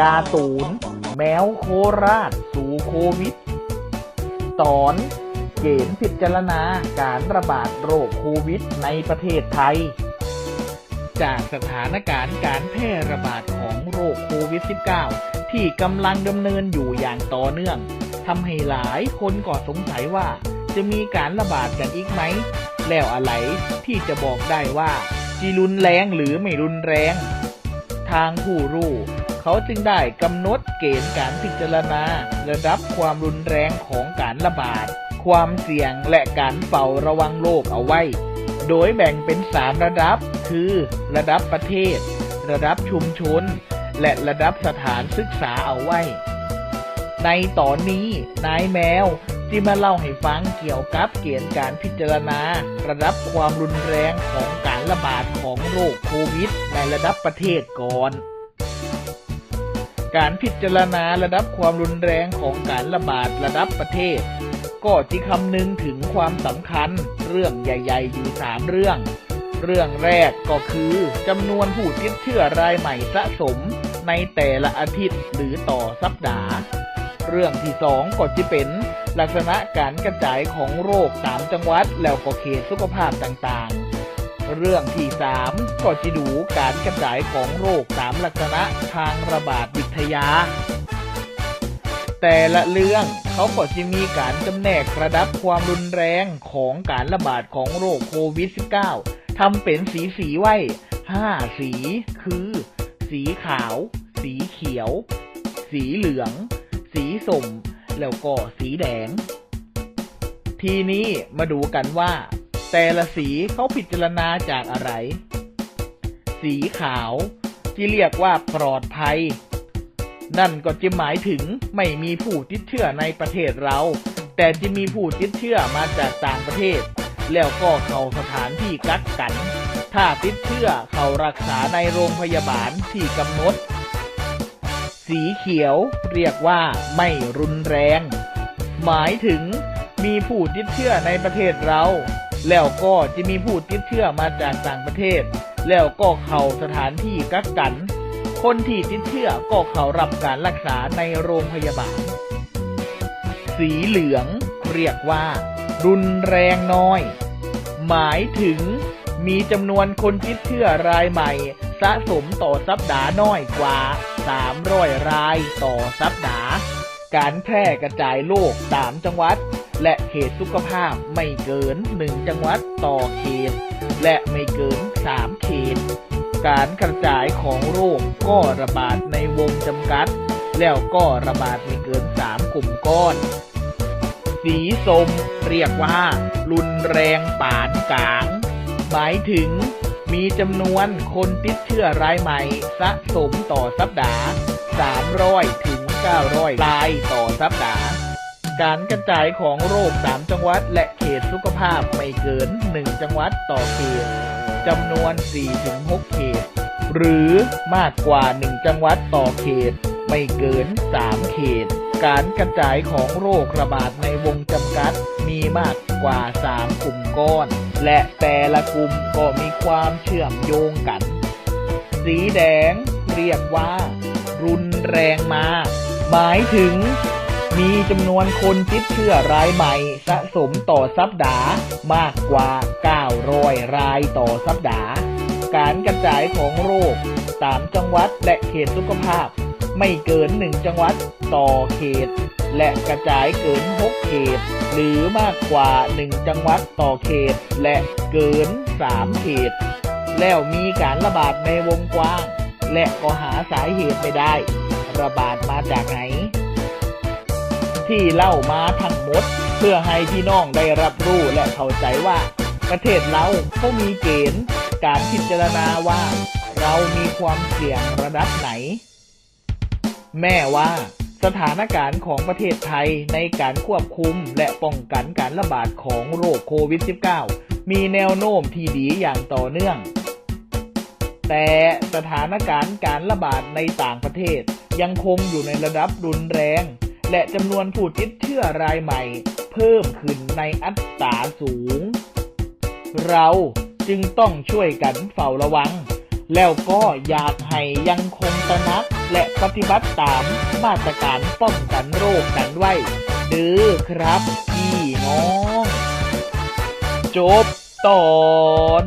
กาตูน แมวโคราช สู่โควิดตอนเกณฑ์พิจารณาการระบาดโรคโควิดในประเทศไทย จากสถานการณ์การแพร่ระบาดของโรคโควิด -19 ที่กำลังดำเนินอยู่อย่างต่อเนื่องทำให้หลายคนก็สงสัยว่าจะมีการระบาดกันอีกไหม แล้วอะไรที่จะบอกได้ว่า จีรุนแรงหรือไม่รุนแรง ทางผู้รู้ เขาจึงได้กำหนดเกณฑ์การพิจารณา ระดับความรุนแรงของการระบาด ความเสี่ยงและการเฝ้าระวังโรคเอาไว้ โดยแบ่งเป็น 3 ระดับ คือ ระดับประเทศ ระดับชุมชน และระดับสถานศึกษาเอาไว้ ในตอนนี้นายแมวที่มาเล่าให้ฟังเกี่ยวกับเกณฑ์การพิจารณา ระดับความรุนแรงของการระบาดของโรคโควิด ในระดับประเทศก่อน การพิจารณาระดับความรุนแรงของการระบาดระดับประเทศ ก็จะคำนึงถึงความสำคัญเรื่องใหญ่ ๆ อยู่สามเรื่อง เรื่องแรกก็คือจำนวนผู้ติดเชื้อรายใหม่สะสมในแต่ละอาทิตย์หรือต่อสัปดาห์ เรื่องที่สองก็จะเป็นลักษณะการกระจายของโรคตามจังหวัดแล้วก็เขตสุขภาพต่างๆ เรื่องที่สามก็จะดูการกระจายของโรคตามลักษณะทางระบาดวิทยา แต่ละเรื่องเขาก็จะมีการจำแนกระดับความรุนแรงของการระบาดของโรคโควิด -19 ทำเป็นสีสีไว้5สี คือ สีขาว สีเขียว สีเหลือง สีส้มแล้วก็สีแดง ทีนี้มาดูกันว่า แต่ละสีเขาพิจารณาจากอะไร สีขาวที่เรียกว่าปลอดภัย นั่นก็จะหมายถึงไม่มีผู้ติดเชื้อในประเทศเรา แต่จะมีผู้ติดเชื้อมาจากต่างประเทศ แล้วก็เข้าสถานที่กักกัน ถ้าติดเชื้อเข้ารักษาในโรงพยาบาลที่กำหนด สีเขียวเรียกว่าไม่รุนแรง หมายถึงมีผู้ติดเชื้อในประเทศเรา แล้วก็จะมีผู้ติดเชื้อมาจากต่างประเทศ แล้วก็เข้าสถานที่กักกัน คนที่ติดเชื้อก็เข้ารับการรักษาในโรงพยาบาล สีเหลืองเรียกว่า รุนแรงน้อย หมายถึงมีจำนวนคนติดเชื้อรายใหม่ สะสมต่อสัปดาห์น้อยกว่า 300 รายต่อสัปดาห์ การแพร่กระจายโรคตามจังหวัด และเขตสุขภาพไม่เกิน 1 จังหวัดต่อเขต และไม่เกิน 3 เขต การกระจายของโรคก็ระบาดในวงจำกัด แล้วก็ระบาดไม่เกิน 3 กลุ่มก้อน สีส้มเรียกว่า รุนแรงปานกลาง หมายถึงมีจำนวนคนติดเชื้อรายใหม่สะสมต่อสัปดาห์ 300 ถึง 900 รายต่อสัปดาห์ การกระจายของโรคตามจังหวัด และเขตสุขภาพไม่เกิน 1 จังหวัดต่อเขตจำนวน 4-6 เขต หรือมากกว่า 1 จังหวัดต่อเขต ไม่เกิน 3 เขต การกระจายของโรคระบาดในวงจำกัด มีมากกว่า 3 กลุ่มก้อน และแต่ละกลุ่มก็มีความเชื่อมโยงกัน สีแดง เรียกว่า รุนแรงมา หมายถึง มีจำนวนคนติดเชื้อรายใหม่สะสมต่อสัปดาห์มากกว่า 900 รายต่อสัปดาห์ การกระจายของโรค ตามจังหวัดและเขตสุขภาพ ไม่เกิน 1 จังหวัดต่อเขต และกระจายเกิน 6 เขต หรือมากกว่า 1 จังหวัดต่อเขต และเกิน 3 เขต แล้วมีการระบาดในวงกว้าง และก็หาสาเหตุไม่ได้ ระบาดมาจากไหน ที่เล่ามาทั้งหมด เพื่อให้พี่น้องได้รับรู้และเข้าใจว่า ประเทศเราเขามีเกณฑ์การพิจารณาว่า เรามีความเสี่ยงระดับไหน แม่ว่าสถานการณ์ของประเทศไทยในการควบคุมและป้องกันการระบาดของโรคโควิด -19 มีแนวโน้มที่ดีอย่างต่อเนื่อง แต่สถานการณ์การระบาดในต่างประเทศยังคงอยู่ในระดับรุนแรง และจำนวนผู้ติดเชื้อรายใหม่ เพิ่มขึ้นในอัตราสูง เราจึงต้องช่วยกันเฝ้าระวัง แล้วก็อยากให้ยังคงตระหนักและปฏิบัติตามมาตรการป้องกันโรคกันไว้เด้อครับพี่น้อง จบตอน